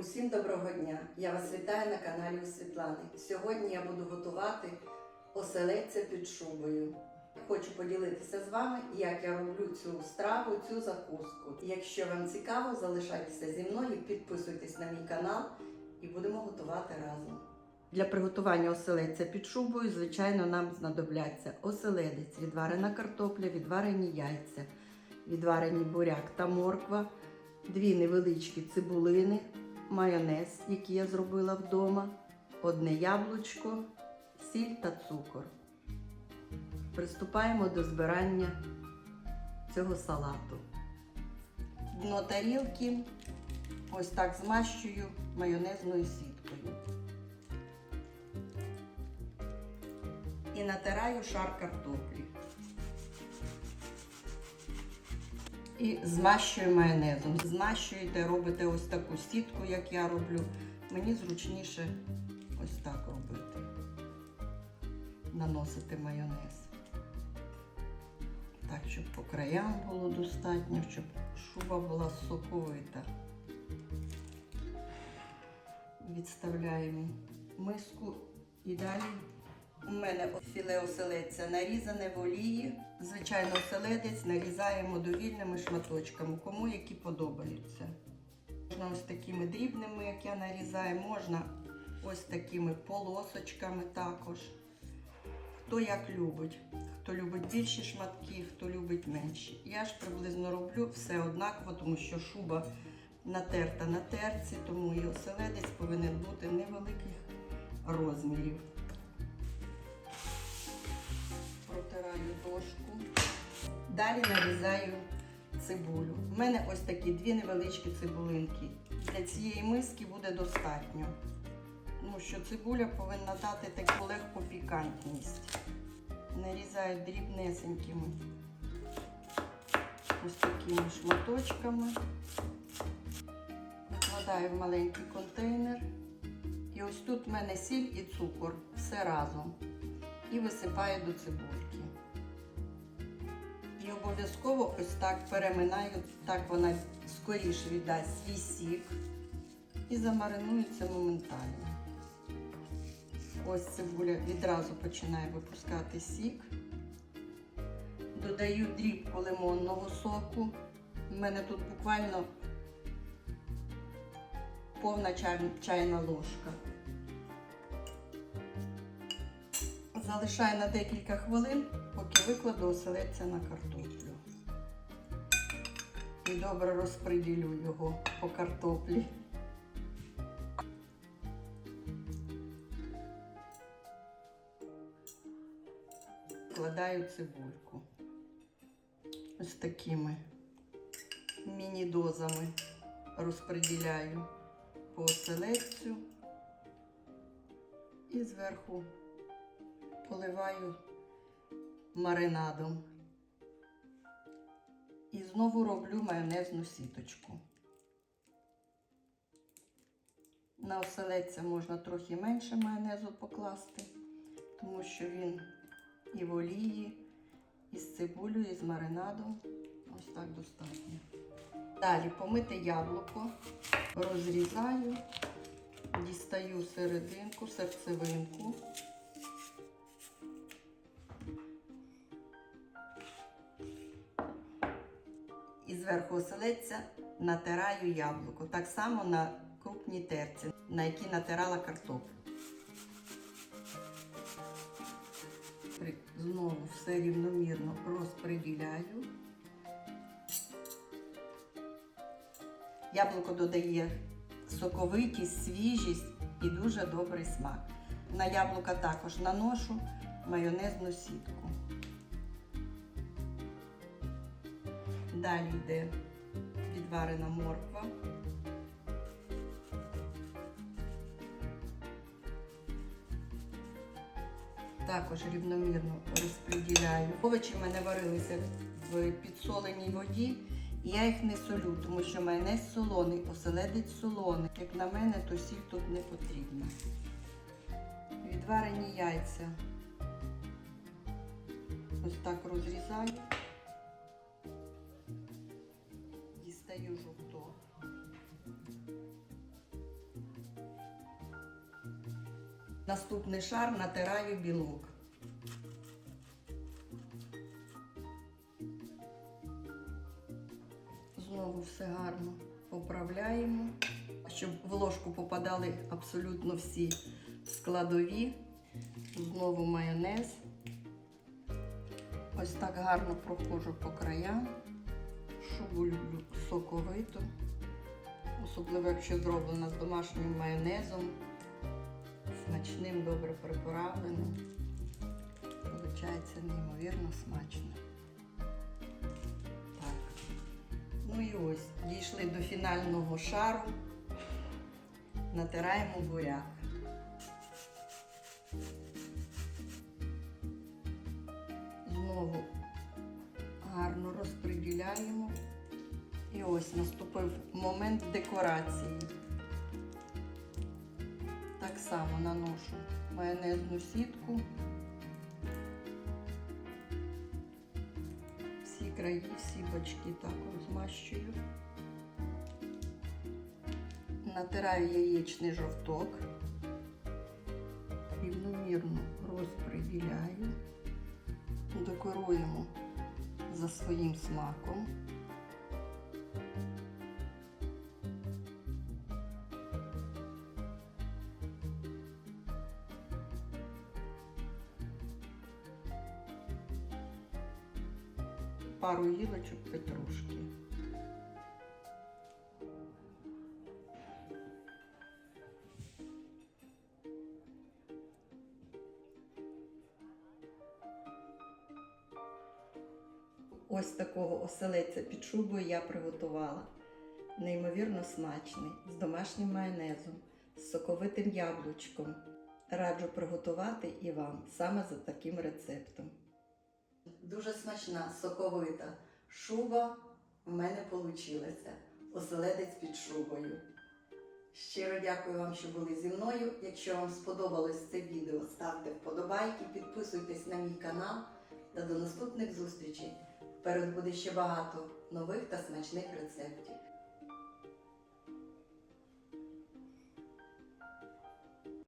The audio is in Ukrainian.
Усім доброго дня! Я вас вітаю на каналі у Світлани. Сьогодні я буду готувати оселедця під шубою. Хочу поділитися з вами, як я роблю цю страву, цю закуску. Якщо вам цікаво, залишайтеся зі мною, підписуйтесь на мій канал і будемо готувати разом. Для приготування оселедця під шубою, звичайно, нам знадобляться оселедець, відварена картопля, відварені яйця, відварені буряк та морква, дві невеличкі цибулини, майонез, який я зробила вдома, одне яблучко, сіль та цукор. Приступаємо до збирання цього салату. Дно тарілки ось так змащую майонезною сіткою. І натираю шар картоплі. І змащую майонезом. Змащуєте, робите ось таку сітку, як я роблю. Мені зручніше ось так робити. Наносити майонез. Так, щоб по краям було достатньо, щоб шуба була соковита. Відставляємо миску і далі у мене філе оселедця нарізане в олії. Звичайно, оселедець нарізаємо довільними шматочками, кому які подобаються. Можна ось такими дрібними, як я нарізаю, можна ось такими полосочками також. Хто як любить. Хто любить більші шматки, хто любить менші. Я ж приблизно роблю все однаково, тому що шуба натерта на терці, тому і оселедець повинен бути невеликих розмірів. Далі нарізаю цибулю. У мене ось такі дві невеличкі цибулинки. Для цієї миски буде достатньо. Тому що цибуля повинна дати таку легку пікантність. Нарізаю дрібнесенькими ось такими шматочками. Викладаю в маленький контейнер. І ось тут в мене сіль і цукор. Все разом. І висипаю до цибульки. І обов'язково ось так переминаю, так вона скоріше віддасть свій сік і замаринується моментально. Ось цибуля відразу починає випускати сік. Додаю дрібку лимонного соку. У мене тут буквально повна чайна ложка. Залишаю на декілька хвилин, поки викладу оселедця на картоплю. І добре розподілю його по картоплі. Вкладаю цибульку. Ось такими міні-дозами розподіляю по оселедцю і зверху поливаю маринадом. І знову роблю майонезну сіточку. На оселедця можна трохи менше майонезу покласти, тому що він і в олії, і з цибулею, і з маринадом. Ось так достатньо. Далі помите яблуко, розрізаю, дістаю серединку, серцевинку. Зверху оселедця натираю яблуко. Так само на крупній терці, на якій натирала картоплю. Знову все рівномірно розподіляю. Яблуко додає соковитість, свіжість і дуже добрий смак. На яблука також наношу майонезну сітку. Далі йде відварена морква. Також рівномірно розподіляю. Овочі в мене варилися в підсоленій воді, я їх не солю, тому що майонез солоний, оселедець солоний. Як на мене, то сіль тут не потрібна. Відварені яйця. Ось так розрізаю. додаю жовток. Наступний шар натираю білок. Знову все гарно поправляємо, щоб в ложку попадали абсолютно всі складові. Знову майонез. Ось так гарно прохожу по краям. Шубу люблю соковиту. Особливо, якщо зроблена з домашнім майонезом, смачним, добре приправленим. Получається неймовірно смачно. Так. Ну і ось, дійшли до фінального шару. Натираємо буряк. Знову гарно розподіляємо. І ось наступив момент декорації. Так само наношу майонезну сітку. Всі краї, всі бочки також змащую. Натираю яєчний жовток. Рівномірно розподіляю. Декоруємо за своїм смаком. Пару гілочок петрушки. Ось такого оселеця під шубою я приготувала. Неймовірно смачний, з домашнім майонезом, з соковитим яблучком. Раджу приготувати і вам саме за таким рецептом. Дуже смачна, соковита шуба в мене вийшла. Оселедець під шубою. Щиро дякую вам, що були зі мною. Якщо вам сподобалось це відео, ставте вподобайки, підписуйтесь на мій канал та до наступних зустрічей. Вперед буде ще багато нових та смачних рецептів.